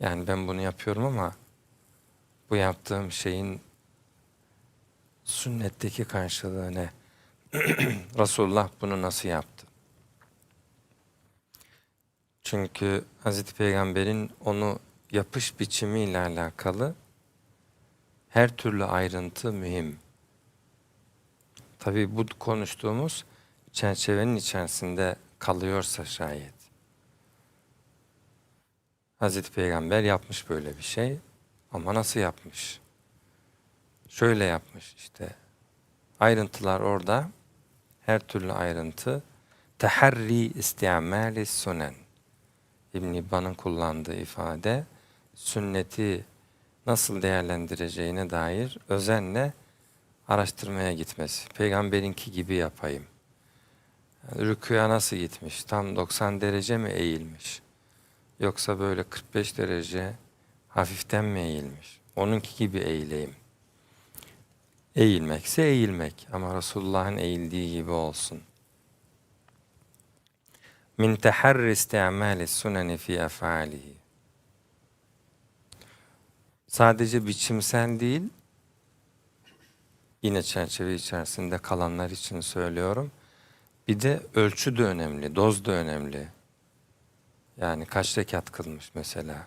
yani ben bunu yapıyorum ama bu yaptığım şeyin sünnetteki karşılığı ne? Resulullah bunu nasıl yaptı? Çünkü Hazreti Peygamber'in onu yapış biçimiyle alakalı her türlü ayrıntı mühim. Tabii bu konuştuğumuz çerçevenin içerisinde kalıyorsa şayet. Hazreti Peygamber yapmış böyle bir şey ama nasıl yapmış? Şöyle yapmış işte. Ayrıntılar orada. Her türlü ayrıntı. Teharri istiamali sunen. İbn İbban'ın kullandığı ifade sünneti nasıl değerlendireceğine dair özenle araştırmaya gitmesi. Peygamberinki gibi yapayım. Yani rüküya nasıl gitmiş? Tam 90 derece mi eğilmiş? Yoksa böyle 45 derece hafiften mi eğilmiş? Onunki gibi eğileyim. Eğilmekse eğilmek ama Resulullah'ın eğildiği gibi olsun. Min teharri isti'mali suneni fi ef'alihi. Sadece biçimsel değil, yine çerçeve içerisinde kalanlar için söylüyorum. Bir de ölçü de önemli, doz da önemli. Yani kaç rekat kılmış mesela.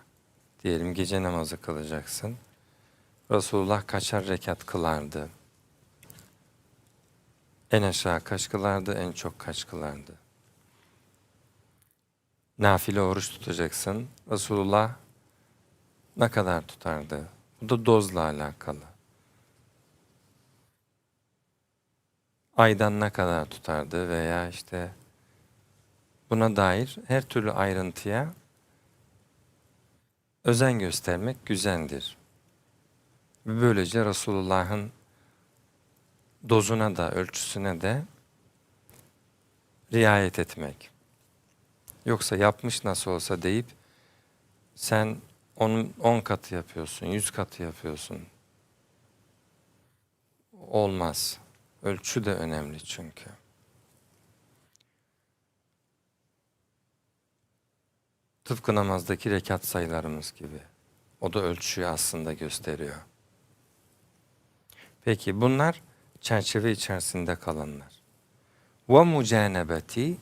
Diyelim gece namazı kılacaksın. Resulullah kaçar rekat kılardı? En aşağı kaç kılardı, en çok kaç kılardı? Nafile oruç tutacaksın. Resulullah ne kadar tutardı? Bu da dozla alakalı. Aydan ne kadar tutardı veya işte buna dair her türlü ayrıntıya özen göstermek güzeldir. Ve Böylece Resulullah'ın dozuna da ölçüsüne de riayet etmek. Yoksa yapmış nasıl olsa deyip sen onun 10 katı yapıyorsun, 100 katı yapıyorsun. Olmaz. Ölçü de önemli çünkü. Tıpkı namazdaki rekat sayılarımız gibi. O da ölçüyü aslında gösteriyor. Peki bunlar çerçeve içerisinde kalanlar. Ve mucanebeti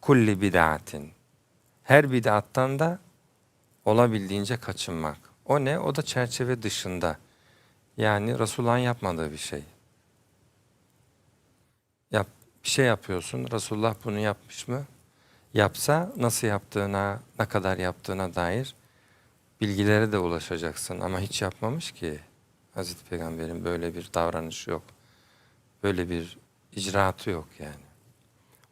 kulli bid'atin. Her bid'attan da olabildiğince kaçınmak. O ne? O da çerçeve dışında. Yani Resulullah'ın yapmadığı bir şey. Yap, bir şey yapıyorsun. Resulullah bunu yapmış mı? Yapsa nasıl yaptığına, ne kadar yaptığına dair bilgilere de ulaşacaksın. Ama hiç yapmamış ki. Hazreti Peygamber'in böyle bir davranışı yok. Böyle bir icraatı yok yani.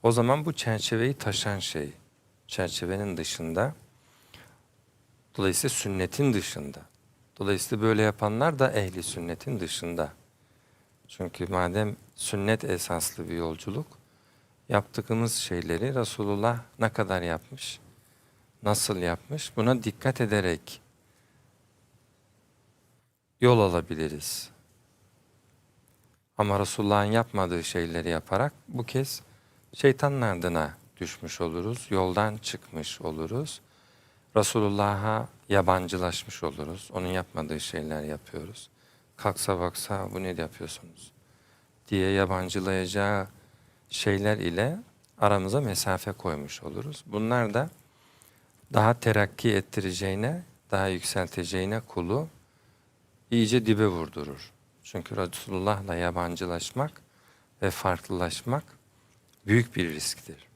O zaman bu çerçeveyi taşan şey. Çerçevenin dışında. Dolayısıyla sünnetin dışında. Dolayısıyla böyle yapanlar da ehli sünnetin dışında. Çünkü madem sünnet esaslı bir yolculuk, yaptığımız şeyleri Resulullah ne kadar yapmış, nasıl yapmış buna dikkat ederek yol alabiliriz. Ama Resulullah'ın yapmadığı şeyleri yaparak bu kez şeytanın ardına düşmüş oluruz, yoldan çıkmış oluruz. Resulullah'a yabancılaşmış oluruz. Onun yapmadığı şeyler yapıyoruz. Kalksa baksa bu ne yapıyorsunuz diye yabancılayacağı şeyler ile aramıza mesafe koymuş oluruz. Bunlar da daha terakki ettireceğine, daha yükselteceğine kulu iyice dibe vurdurur. Çünkü Resulullah'la yabancılaşmak ve farklılaşmak büyük bir risktir.